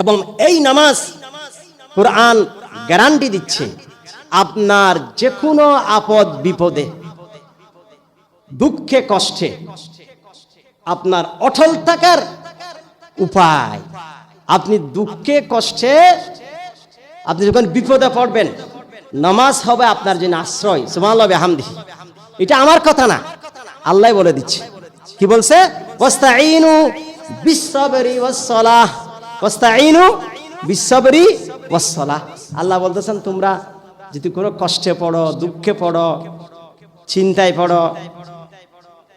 এবং এই নামাজ কোরআন গ্যারান্টি দিচ্ছে আপনার যে কোনো আপদ বিপদে, দুঃখে, কষ্টে আপনার অটল থাকার উপায়। আপনি দুঃখে, কষ্টে আপনি যখন বিপদে পড়বেন, নামাজ হবে আপনার জন্য আশ্রয়। সুমান হামদি এটা আমার কথা না, আল্লাহ বলে দিচ্ছে। কি বলছে? ওয়াস্তাইনু বিশ্ববরি ওয়াসসালাহ। ওয়াস্তাইনু বিশ্ববরি ওয়াসসালাহ। আল্লাহ বলতেছেন, তোমরা যদি কোনো কষ্টে পড়ো, দুঃখে পড়ো, চিন্তায় পড়ো,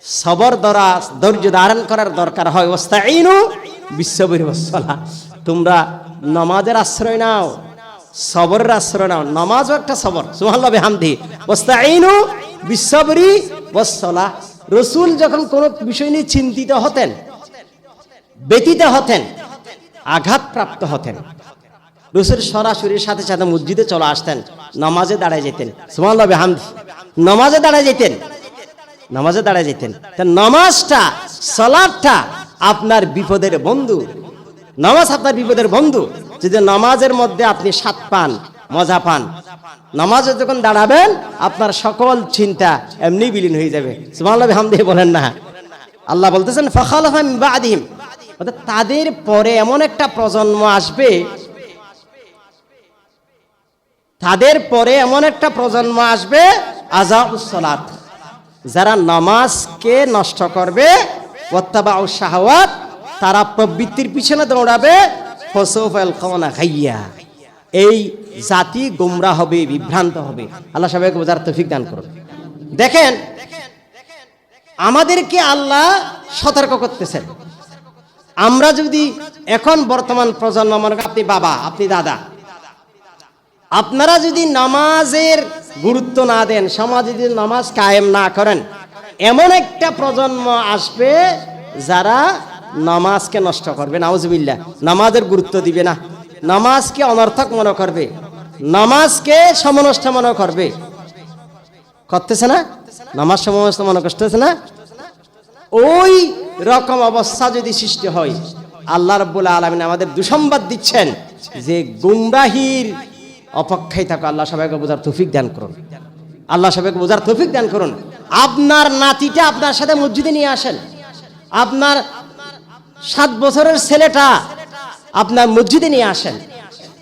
সবর দ্বারা, ধৈর্য ধারণ করার দরকার হয় ওস্তাইনু বিশ্ববরি ওয়াসসালাহ। তোমরা নমাজের আশ্রয় নাও, সবরের আশ্রয় নাও। নামাজও একটা সবর, সুবহানাল্লাহ বিহামদি। ওয়াস্তাইনু বিশ্ববরি ওয়াসসালাহ। রসুল যখন কোনো বিষয় নিয়ে চিন্তিত হতেন ব্যতীত হতেন আঘাতপ্রাপ্ত হতেন। রসুল সরাসরি সাথে সাথে মসজিদে চলে আসতেন, নামাজে দাঁড়ায় যেতেন। সুমাল্লাহ হামদি নামাজে দাঁড়ায় যেতেন। নামাজে দাঁড়ায় যেতেন। তা নামাজটা, সলাদটা আপনার বিপদের বন্ধু। নামাজ আপনার বিপদের বন্ধু। যদি নামাজের মধ্যে আপনি স্বাদ পান, মজা পান, নামাজে যখন দাঁড়াবেন, আপনার সকল চিন্তা এমনি বিলীন হয়ে যাবে। সুমাল্লাহ হামদি বলেন না। আল্লাহ বলতেছেন ফখালফাম বাদিম অর্থাৎ তাদের পরে এমন একটা প্রজন্ম আসবে, তাদের পরে এমন একটা প্রজন্ম আসবে আজাউসলাত যারা নামাজকে নষ্ট করবে ওত্তাবা শাহওয়াত, তারা প্রবৃত্তির পিছনে দৌড়াবে ফসফল এই জাতি গোমরা হবে, বিভ্রান্ত হবে। আল্লাহ সবাইকে বোঝার তৌফিক দান করুন। দেখেন, আমাদেরকে আল্লাহ সতর্ক করতেছেন। আমরা যদি এখন বর্তমান প্রজন্ম, মনে আপনি বাবা, আপনি দাদা, আপনারা যদি নামাজের গুরুত্ব না দেন, সমাজে যদি নামাজ কায়েম না করেন, এমন একটা প্রজন্ম আসবে যারা নামাজকে নষ্ট করবে। নাউজবিল্লা নামাজের গুরুত্ব দিবে না। নামাজকে অনর্থক মনে করবে। নামাজকে সমনষ্ট মনে করবে। করতেছে না? নামাজ সমনষ্ট মনে করতেছে না? ওই রকম অবস্থা যদি সৃষ্টি হয়, আল্লাহ রব্বুল আলমিন আমাদের দুসংবাদ দিচ্ছেন যে গুমরাহির অপেক্ষায় থাকো, আল্লাহ সবাইকে বোঝার তৌফিক দান করুন। আল্লাহ সবাইকে বোঝার তৌফিক দান করুন। আপনার নাতিটা আপনার সাথে মসজিদে নিয়ে আসেন। আপনার সাত বছরের ছেলেটা আপনার মসজিদে নিয়ে আসেন।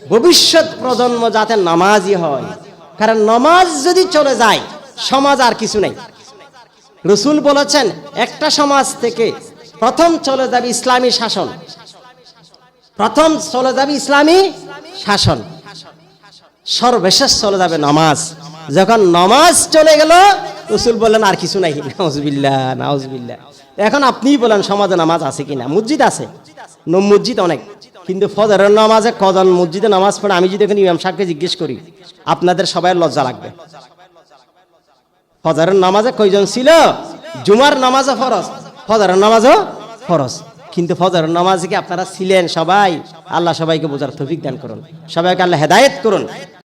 ভবিষ্যৎ প্রজন্ম যাতে নামাজই হয়। কারণ নামাজ যদি চলে যায়, সমাজ আর কিছু নেই। রসুল বলেছেন, একটা সমাজ থেকে প্রথম চলে যাবে ইসলামী শাসন। প্রথম চলে যাবে ইসলামী শাসন। সর্বশেষ চলে যাবে নামাজ। যখন নামাজ চলে গেল, রসুল বললেন, আর কিছু নাই। নাউজবিল্লা নাউজবিল্লা এখন আপনিই বলেন, সমাজে নামাজ আছে কিনা? মসজিদ আছে। মসজিদ অনেক। কিন্তু ফজরের নামাজে কজন মসজিদে নামাজ পড়ে? আমি যদি এখন ইমাম সাহেবকে জিজ্ঞেস করি, আপনাদের সবাই লজ্জা লাগবে। ফজরের নামাজে কয়জন ছিল? জুমার নামাজও ফরজ। ফজরের নামাজও ফরজ। কিন্তু ফজরের নামাজে কি আপনারা ছিলেন সবাই? আল্লাহ সবাইকে বোঝার তৌফিক দান করুন। সবাইকে আল্লাহ হেদায়েত করুন।